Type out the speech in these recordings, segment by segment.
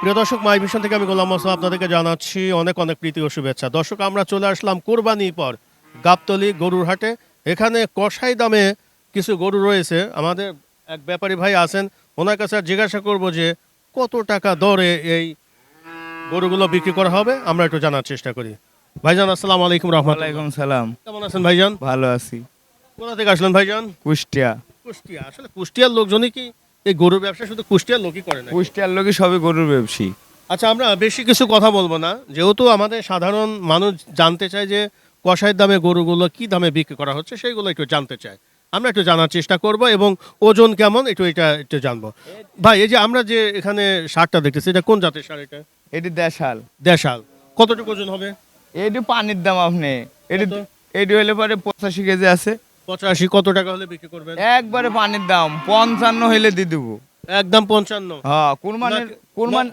প্রিয় দর্শক মাই ভিশন থেকে আমি গোলাম মোস্তফা আপনাদেরকে জানাচ্ছি অনেক অনেক প্রীতি ও শুভেচ্ছা। দর্শক আমরা চলে আসলাম কোরবানি পর গাবতলি গরুর হাটে। এখানে কষাই দামে কিছু গরু রয়েছে। আমাদের এক ব্যাপারী ভাই আছেন ওনার কাছে জিজ্ঞাসা করব যে কত টাকা দরে এই গরুগুলো বিক্রি করা হবে? আমরা একটু জানার চেষ্টা করি। ভাইজান আসসালামু আলাইকুম রহমতুল্লাহ। সালাম। কেমন আছেন ভাইজান? ভালো আছি। কোথা থেকে আসলেন ভাইজান? কুষ্টিয়া। কুষ্টিয়া। আসলে কুষ্টিয়ার লোকজনই কি? এই গরুর ব্যবসা শুধু কুষ্টিয়ার লোকই করে না কুষ্টিয়ার লোকে সবে গরুর ব্যবসী। আচ্ছা আমরা বেশি কিছু কথা বলব না। যেহেতু আমাদের সাধারণ মানুষ জানতে চায় যে কষাইয়ের দামে গরুগুলো কি দামে বিক্রি করা হচ্ছে সেইগুলো একটু জানতে চায়। আমরা একটু জানার চেষ্টা করব এবং ওজন কেমন একটু এটা একটু জানব। ভাই এই যে আমরা যে এখানে সারটা দেখতেছি এটা কোন জাতের সার এটা? এটি দেশাল। দেশাল। কতটুকু ওজন হবে? এটি পানির দাম আপনি। এটি? এটি হলে পরে পঁচাশি কেজি আছে। পঁচাশি কত টাকা হলে বিক্রি করবেন? একবারে পানির দাম পঞ্চান্ন হইলে দিয়ে দেবো। একদম পঞ্চান্ন। হ্যাঁ কুরবানির কুরবান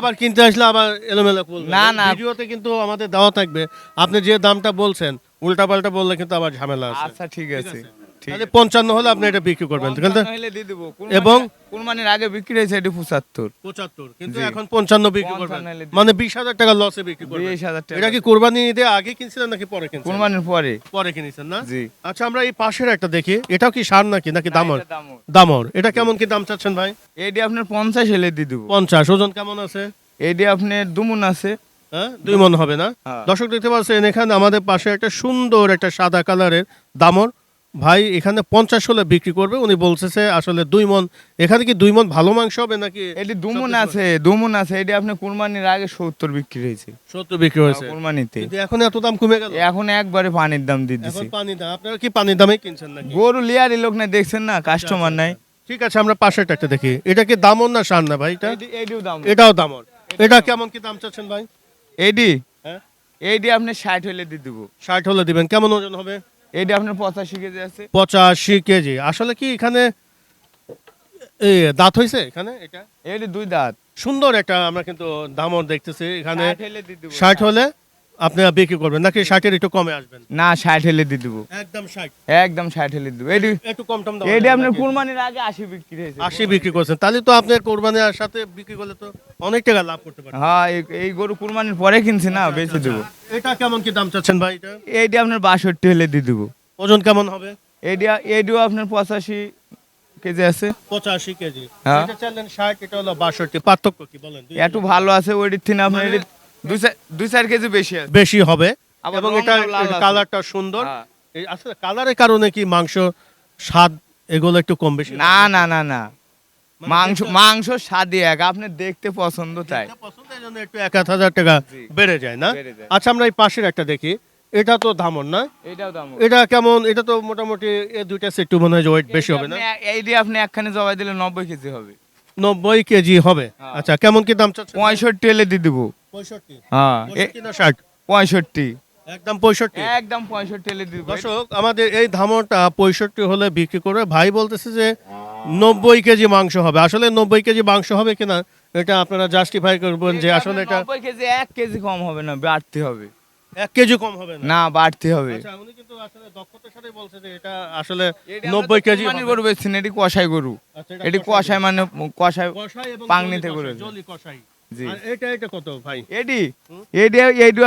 আবার কিনতে আসলে আবার এলোমেলো বলবেন না, না। ভিডিওতে কিন্তু আমাদের দেওয়া থাকবে। আপনি যে দামটা বলছেন উল্টা পাল্টা বললে কিন্তু আবার ঝামেলা আছে। আচ্ছা ঠিক আছে। তাহলে পঞ্চান্ন হলে আপনি এটা বিক্রি করবেন কিন্তু দিয়ে দেবো। এবং? কুরবানির আগে বিক্রি হয়েছে এটি পঁচাত্তর। পঁচাত্তর কিন্তু এখন পঞ্চান্ন বিক্রি করবেন। মানে বিশ হাজার টাকা লসে বিক্রি করবেন। বিশ হাজার টাকা। এটা কি কোরবানি ঈদে আগে কিনছিলেন নাকি পরে কিনছেন কুরবানির পরে। পরে কিনেছেন না? জি। আচ্ছা আমরা এই পাশের একটা দেখি। এটাও কি সার নাকি নাকি দামর এটা দামর? এটা কেমন কি দাম চাচ্ছেন ভাই? এটি আপনার পঞ্চাশ হলে দিয়ে দেবো। পঞ্চাশ ওজন কেমন আছে? এটি আপনার দুমুন আছে। হ্যাঁ দুই মন হবে না? হ্যাঁ। দর্শক দেখতে পাচ্ছেন এখানে আমাদের পাশে একটা সুন্দর একটা সাদা কালারের দামর। ভাই এখানে পঞ্চাশ হলে বিক্রি করবে। উনি বলতেছে আসলে দুই মন এখানে কি দুই মন ভালো মাংস হবে নাকি এটি দুমুন আছে দুমুন আছে। এটি আপনি কুরবানির আগে সত্তর বিক্রি হয়েছে। সত্তর বিক্রি হয়েছে। কুরবানিতে। এখন এত দাম কমে গেল? এখন একবারে পানির দাম দিয়ে এখন দিছে পানি দাম আপনারা কি পানির দামে কিনছেন নাকি? গরু লিয়ারি লোক না দেখছেন না? কাস্টমার নাই। ঠিক আছে আমরা পাশেরটা একটা দেখি। এটা কি দামর না সার না ভাই এটা? এটি- এটিও দাম এটাও দামর এটা কেমন কি দাম চাচ্ছেন ভাই? এডি হ্যাঁ? এইটি আপনি ষাট হলে দিয়ে দেবো। ষাট হলে দিবেন। কেমন ওজন হবে? এটি আপনার পঁচাশি কেজি আছে। পঁচাশি কেজি। আসলে কি এখানে এই দাঁত হয়েছে এখানে? এটা? এটি দুই দাঁত। সুন্দর একটা আমরা কিন্তু দামও দেখতেছি। এখানে ষাট হলে দিয়ে দেবো ষাট হলে আপনি বিক্রি করবেন নাকি ষাটের একটু কমে আসবেন? না ষাট হলে দিয়ে দেবো। একদম ষাট। একদম ষাট হলে দেবো। এটি একটু কম টম দাম এটি আপনার কুরবানির আগে আশি বিক্রি হয়েছে। আশি বিক্রি করছেন। তাহলে তো আপনার কোরবানির সাথে বিক্রি করলে তো অনেক টাকা লাভ করতে পারেন হ্যাঁ এই- গরু কুরবানির পরে কিনছি না বেঁচে দেবো। এটা কেমন কি দাম চাচ্ছেন ভাই এটা? এইটি আপনার বাষট্টি হলে দিয়ে দেবো। ওজন কেমন হবে? এটি এটিও আপনার পঁচাশি কেজি আছে। পঁচাশি কেজি। হ্যাঁ। এটা চাইলেন ষাট এটা হলো বাষট্টি। পার্থক্য কি বলেন? একটু ভালো আছে ওইটির থেকে আপনার মানে- এটি দুই চার- কেজি বেশি বেশি হবে। এবং এটা কালারটা সুন্দর। হ্যাঁ। আসলে কালারের কারণে কি মাংস স্বাদ এগুলো একটু কম বেশি না না না না। মানে মাংস মাংস স্বাদই এক। আপনি দেখতে পছন্দ তাই। জন্য একটু এক হাজার টাকা বেড়ে যায় না? আচ্ছা আমরা এই পাশের একটা দেখি। এটা তো ধামন না? এটাও দাম এটা কেমন? এটা তো মোটামুটি এই দুইটা একটু মনে হয় ওয়েট বেশি হবে না? এই দিয়ে আপনি একখানে জবাই দিলে নব্বই কেজি হবে। নব্বই কেজি হবে। হ্যাঁ। আচ্ছা কেমন কি দাম চাচ্ছেন? পঁয়ষট্টি এলে দিয়ে দেবো। হ্যাঁ পঁয়ষট্টি একদম পঁয়ষট্টি? একদম পঁয়ষট্টি এলে দিয়ে দর্শক আমাদের এই ধামরটা পঁয়ষট্টি হলে বিক্রি করে ভাই বলতেছে যে নব্বই কেজি মাংস হবে। আসলে নব্বই কেজি মাংস হবে কিনা এটা আপনারা জাস্টিফাই করবেন যে আসলে এটা নব্বই কেজি এক কেজি কম হবে না বাড়তে হবে। এক কেজি কম হবে না? না বাড়তে হবে। আচ্ছা উনি কিন্তু আসলে দক্ষতার সাথে বলছে যে এটা আসলে এটি নব্বই আমরা কেজি কুরবানির গরু বেচছেন এটি কষাই গরু। আচ্ছা, এটি কষাই মানে কষাই পাংনিতে জলি কষাই আর এটা এটা কত ভাই?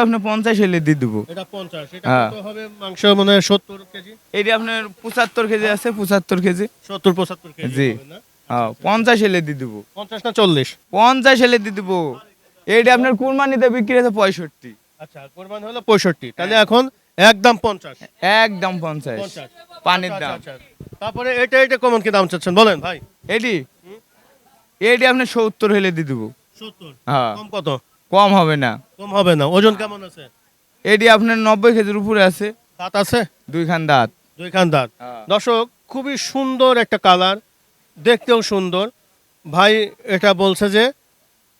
আপনি পঞ্চাশ দিয়ে দেবো। এটা পঞ্চাশ এটা হ্যাঁ। কত হবে? মাংস মানে সত্তর কেজি। এটি আপনার পঁচাত্তর কেজি আছে পঁচাত্তর কেজি। সত্তর পঁচাত্তর কেজি জি। হবে না? হ্যাঁ পঞ্চাশ দিয়ে দেবো। পঞ্চাশ না চল্লিশ? পঞ্চাশ দিয়ে দেবো। এইটা আপনার কুরবানিতে বিক্রি আছে পঁয়ষট্টি। আচ্ছা কোরবানি হলো পঁয়ষট্টি। তাহলে এখন একদম পঞ্চাশ। একদম পঞ্চাশ। পানির আচ্ছা, দাম। আচ্ছা, আচ্ছা। তারপরে এটা এটা কেমন কি দাম চাচ্ছেন? বলেন ভাই। এটি এটি আপনি সত্তর হলে দিয়ে দেবো। সত্তর। হ্যাঁ। কম কত? কম হবে না। কম হবে না। ওজন কেমন আছে? এটি আপনার নব্বই কেজির উপরে আছে। দাঁত আছে? দুইখান দাঁত। দুইখান দাঁত। হ্যাঁ। দর্শক খুবই সুন্দর একটা কালার। দেখতেও সুন্দর। ভাই এটা বলছে যে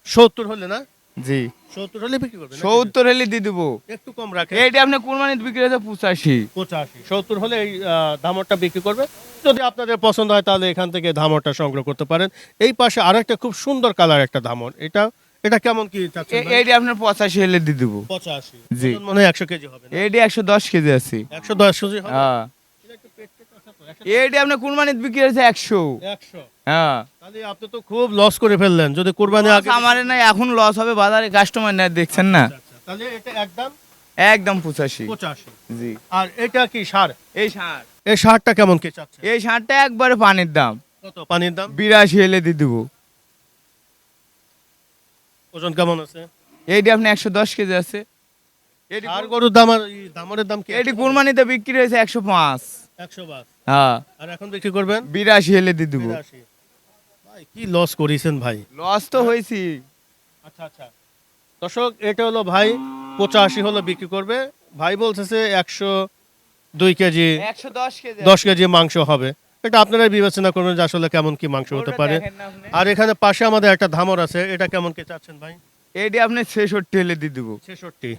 সত্তর হলে না জি। সত্তর হলে বিক্রি করবে নাকি? সত্তর হলে দিয়ে দেবো। একটু কম রাখে এটি আপনার কুরবানিতে বিক্রি আছে পঁচাশি। পঁচাশি। সত্তর হলে এই আহ, ধামরটা বিক্রি করবে। যদি আপনাদের পছন্দ হয় তাহলে এখান থেকে ধামরটা সংগ্রহ করতে পারেন। এই পাশে আরেকটা খুব সুন্দর কালার একটা ধামর। এটা এটা কেমন কি চাচ্ছেন এ- এটি আপনার পঁচাশি হলে দিয়ে দেবো। পঁচাশি। জি। ওজন মনে হয় একশো কেজি হবে এটি একশো দশ কেজি আছে। একশো দশ কেজি হবে? হ্যাঁ এটা একটু পেট পেট আছে তো। এইটা কুরবানিতে বিক্রি হয়েছে একশো। হ্যাঁ। তাহলে আপনি তো খুব লস করে ফেললেন। যদি কোরবানি আমার না এখন লস হবে বাজারে কাস্টমার না দেখছেন না? আচ্ছা, আচ্ছা। তাহলে এটা একদম? একদম পঁচাশি। পঁচাশি। জি। আর এটা কি সার? এই ষাট এই সারটা কেমন কি চাচ্ছে এই ষাটটা একবারে পানির দাম। কত? পানির দাম? বিরাশি এলে দিয়ে দেবো। ওজন কেমন আছে? এইটি আপনি একশো দশ কেজি আছে। এটি আর গরুর দাম আর এই দাম কি এটি কুরবানিতে বিক্রি হয়েছে একশো পাঁচ। হ্যাঁ। আর এখন বিক্রি করবেন? বিরাশি এলে দিয়ে দেবো। ভাই কি লস করেছেন ভাই? লস তো হয়েছি। আচ্ছা আচ্ছা। দর্শক এটা হলো ভাই পঁচাশি হলো বিক্রি করবে। ভাই বলতেছে একশো দুই কেজি একশো দশ কেজি। দশ কেজি মাংস হবে। এটা আপনারাই বিবেচনা করবেন যে আসলে কেমন কি মাংস হতে পারে। আর এখানে পাশে আমাদের একটা ধামর আছে। এটা কেমন কি চাচ্ছেন ভাই? এটি আপনি ছেষট্টি এলে দিয়ে দেবো। ছেষট্টি।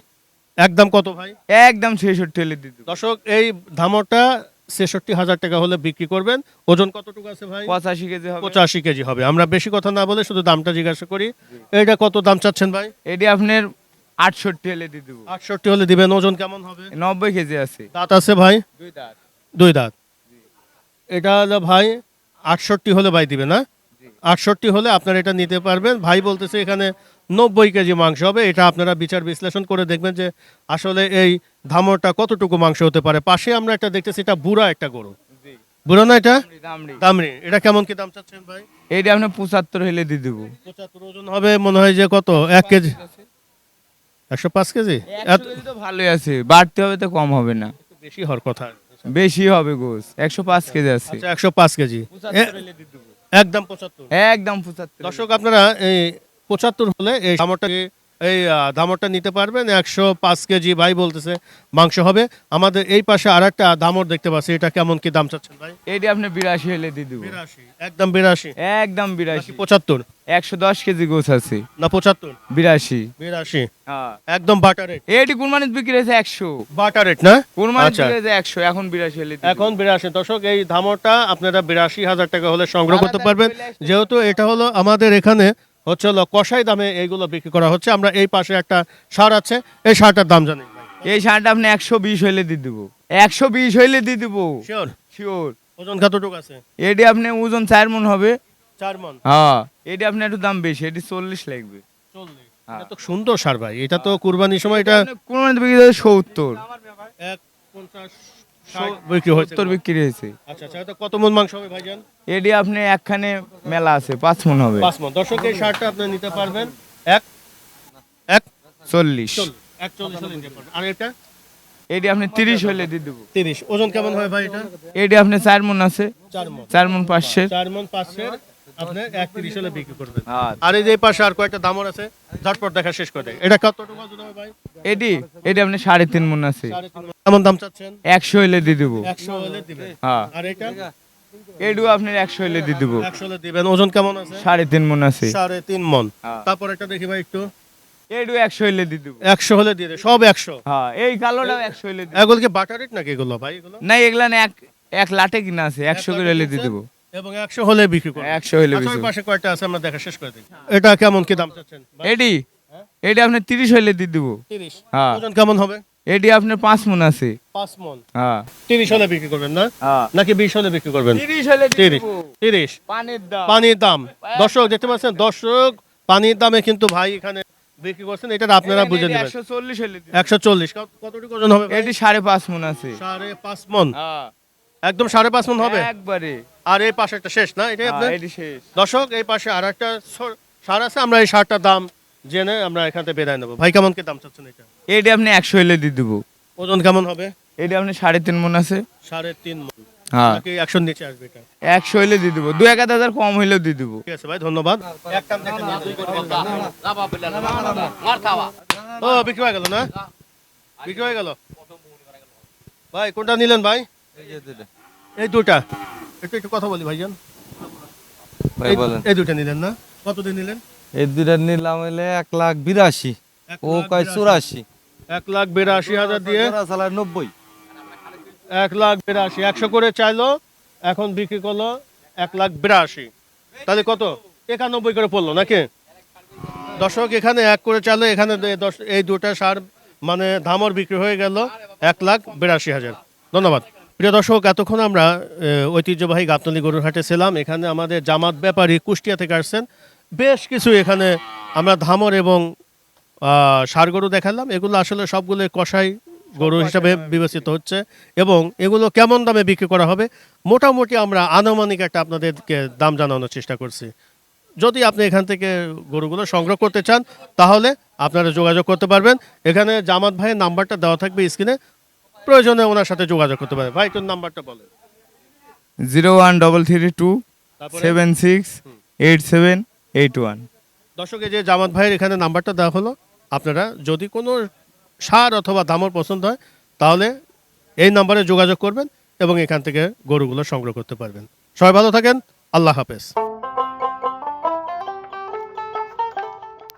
একদম কত ভাই? একদম ছেষট্টি এলে দিয়ে দেবো। দর্শক এই ধামরটা ছেষট্টি হাজার টাকা হলে বিক্রি করবেন। ওজন কতটুকু আছে ভাই? পঁচাশি কেজি হবে। পঁচাশি কেজি হবে। আমরা বেশি কথা না বলে শুধু দামটা জিজ্ঞাসা করি। এটা কত দাম চাচ্ছেন ভাই? এটি আপনার আটষট্টি হলে দিয়ে দেবো। আটষট্টি হলে দিবেন। ওজন কেমন হবে? নব্বই কেজি আছে। দাঁত আছে ভাই? দুই দাঁত। দুই দাঁত। এটা হলো ভাই আটষট্টি হলে ভাই দিবে না আটষট্টি হলে আপনার এটা নিতে পারবেন। ভাই বলতেছে এখানে নব্বই কেজি মাংস হবে। এটা আপনারা বিচার বিশ্লেষণ করে দেখবেন যে আসলে এই ধামরটা কতটুকু মাংস হতে পারে। পাশে আমরা একটা দেখতেছি এটা বুড়া একটা গরু। বুড়া না এটা? দামরি এটা কেমন কি দাম চাচ্ছেন ভাই? আপনি পঁচাত্তর হলে দিয়ে দেবো। পঁচাত্তর ওজন হবে মনে হয় যে কত? এক কেজি? একশো পাঁচ কেজি তো ভালোই আছে। বাড়তে হবে তো কম হবে না। বেশি হওয়ার কথা। বেশি হবে গোস। একশো পাঁচ কেজি আছে। আচ্ছা একশো পাঁচ কেজি। একদম পঁচাত্তর। একদম পঁচাত্তর দর্শক আপনারা এই পঁচাত্তর হলে এই দামরটা এই আহ, দামরটা নিতে পারবেন। একশো পাঁচ কেজি ভাই বলতেছে মাংস হবে। আমাদের এই পাশে আর একটা দামর দেখতে পাচ্ছি। এটা কেমন কি দাম চাচ্ছেন ভাই? এটি আপনি বিরাশি হলে দিয়ে দেবো। বিরাশি। একদম বিরাশি। একদম বিরাশি। পঁচাত্তর? একশো দশ কেজি গোস আছে। না পঁচাত্তর। বিরাশি। বিরাশি। হ্যাঁ। একদম বাটার রেট। এটি কুরবানিত বিক্রি হয়েছে একশো। বাটার রেট না? কুরবানিত আচ্ছা। বিক্রি হয়েছে একশো। এখন বিরাশি হলে এখন বিরাশি। দর্শক এই ধামরটা আপনারা বিরাশি হাজার টাকা হলে সংগ্রহ করতে পারবেন। যেহেতু এটা হলো আমাদের এখানে হচ্ছে হলো কষাই দামে এইগুলো বিক্রি করা হচ্ছে। আমরা এই পাশে একটা সার আছে এই সারটার দাম জানি। এই সারটা আপনি একশো বিশ হইলে দিয়ে দেবো। একশো বিশ হইলে দিয়ে দেবো। শিওর শিওর ওজন কতটুকু আছে? এটি আপনি ওজন চার মন হবে। চার মন? হ্যাঁ এটি আপনি একটু দাম বেশি এটি চল্লিশ লাগবে। চল্লিশ? হ্যাঁ। তো সুন্দর সার ভাই এটা তো কুরবানির সময় এটা কুরবানিতে বিক্রি সত্তর। এক পঞ্চাশ বিক্রি হয়েছে সত্তর বিক্রি হয়েছে। আচ্ছা আচ্ছা এটা কত মন মাংস হবে ভাইজান? এটি আপনি একখানে মেলা আছে পাঁচ মন হবে। পাঁচ মন। দর্শক এই সারটা আপনি নিতে পারবেন। এক এক চল্লিশ। চল্লিশ এক চল্লিশ হলে নিতে পারবেন। আর এটা? এটি আপনি তিরিশ হলে দিয়ে দেবো। তিরিশ। ওজন কেমন হয় ভাই এটা? এটি আপনি চার মন আছে। চার মন। চার মন পাঁচশো চার মন পাঁচশো আপনি এক হলে বিক্রি করবেন। হ্যাঁ আর এই যে পাশে আর কয়েকটা দামর আছে ঝটপট দেখা শেষ করে দেয়। এটা কতটুকু ওজন হবে ভাই? এটি এটি আপনি সাড়ে তিন মন আছে। সাড়ে তিন মণ। কেমন দাম চাচ্ছেন? একশো হলে দিয়ে দেবো। একশো হলে দিবেন। হ্যাঁ। আর এটা? এটিও আপনি একশো হলে দিয়ে দেবো। একশো হলে দিবেন। ওজন কেমন আছে? সাড়ে তিন মন আছে। সাড়ে তিন মন। হ্যাঁ। তারপর একটা দেখি ভাই একটু। এটিও একশো হলে দিয়ে দেবো। একশো হলে দিয়ে দে সব একশো। হ্যাঁ এই কালোটাও একশো হলে এগুলো কি বাটার রেট নাকি এগুলো ভাই এগুলো? না এগুলা না এক এক লাটে কিনা আছে। একশো করে হলে দিয়ে দেবো। এবং একশো হলে বিক্রি করবেন। একশো হলে আচ্ছা, পাশে কয়টা আছে আমরা দেখা শেষ করে দিই। এটা কেমন কি দাম চাচ্ছেন? এটি এটি আপনি তিরিশ হলে দিয়ে দেবো। তিরিশ। হ্যাঁ। ওজন কেমন হবে? এটি আপনার পাঁচ মন আছে। পাঁচ মন। হ্যাঁ। তিরিশ হলে বিক্রি করবেন না? হ্যাঁ। নাকি বিশ হলে বিক্রি করবেন? তিরিশ হলে তিরিশ। তিরিশ। পানির দাম। পানির দাম। দর্শক দেখতে পাচ্ছেন? দর্শক পানির দামে কিন্তু ভাই এখানে বিক্রি করছেন। এটা আপনারা বুঝে নেবেন। একশো চল্লিশ হলে দিয়ে একশো চল্লিশ। কতটুকু ওজন হবে? এটি সাড়ে পাঁচ মন আছে। সাড়ে পাঁচ মন। হ্যাঁ। একদম সাড়ে পাঁচ মন হবে? একবারে। আর এই পাশে একটা শেষ না? এটাই হ্যাঁ, আপনার? দর্শক এই পাশে আর একটা সার আছে আমরা এই সারটার দাম জেনে আমরা এখান থেকে বেরাই নেব। ভাই কেমন কি দাম চাচ্ছেন এটা? এটি আপনি একশো হলে দিয়ে দেবো। ওজন কেমন হবে? এটি আপনি সাড়ে তিন মন আছে। সাড়ে তিন মন। হ্যাঁ। একশোর নিচে আসবে এটা? একশো দিয়ে দেবো। দু এক হাজার কম হইলেও দিয়ে দেবো। ঠিক আছে ভাই ধন্যবাদ। ও বিক্রি হয়ে গেল না? বিক্রি হয়ে গেল। ভাই কোনটা নিলেন ভাই? এই দুটা। একটু একটু কথা বলি ভাইজান। ভাই বলেন। এই দুটা নিলেন না? কতদিন নিলেন? এই দুইটা নিলাম হইলে এক লাখ বিরাশি। ও কয় চুরাশি। এক লাখ বিরাশি হাজার দিয়ে নব্বই। এক লাখ বিরাশি। একশো করে চাইলো এখন বিক্রি করল এক লাখ বিরাশি। তাহলে কত? একানব্বই করে পড়ল নাকি? দর্শক এখানে এক করে চাইলো এখানে এই দুটা সার মানে ধামর বিক্রি হয়ে গেল এক লাখ বিরাশি হাজার। ধন্যবাদ। প্রিয় দর্শক এতক্ষণ আমরা ঐতিহ্যবাহী গাবতলী গরুর হাটে ছিলাম। এখানে আমাদের জামাত ব্যাপারী কুষ্টিয়া থেকে আসছেন। বেশ কিছু এখানে আমরা ধামর এবং ষাড় গরু দেখালাম। এগুলো আসলে সবগুলো কষাই গরু হিসাবে বিবেচিত হচ্ছে এবং এগুলো কেমন দামে বিক্রি করা হবে? মোটামুটি আমরা আনুমানিক একটা আপনাদেরকে দাম জানানোর চেষ্টা করছি। যদি আপনি এখান থেকে গরুগুলো সংগ্রহ করতে চান তাহলে আপনারা যোগাযোগ করতে পারবেন। এখানে জামাত ভাইয়ের নাম্বারটা দেওয়া থাকবে স্ক্রিনে। প্রয়োজনে ওনার সাথে যোগাযোগ করতে পারেন ভাই তোর নাম্বারটা বলেন। Zero one double three two seven six eight seven eight one. দর্শক যে জামাত ভাইয়ের এখানে নাম্বারটা দেওয়া হলো আপনারা যদি কোনো সার অথবা দামর পছন্দ হয় তাহলে এই নাম্বারে যোগাযোগ করবেন এবং এখান থেকে গরুগুলো সংগ্রহ করতে পারবেন। সবাই ভালো থাকেন আল্লাহ হাফেজ।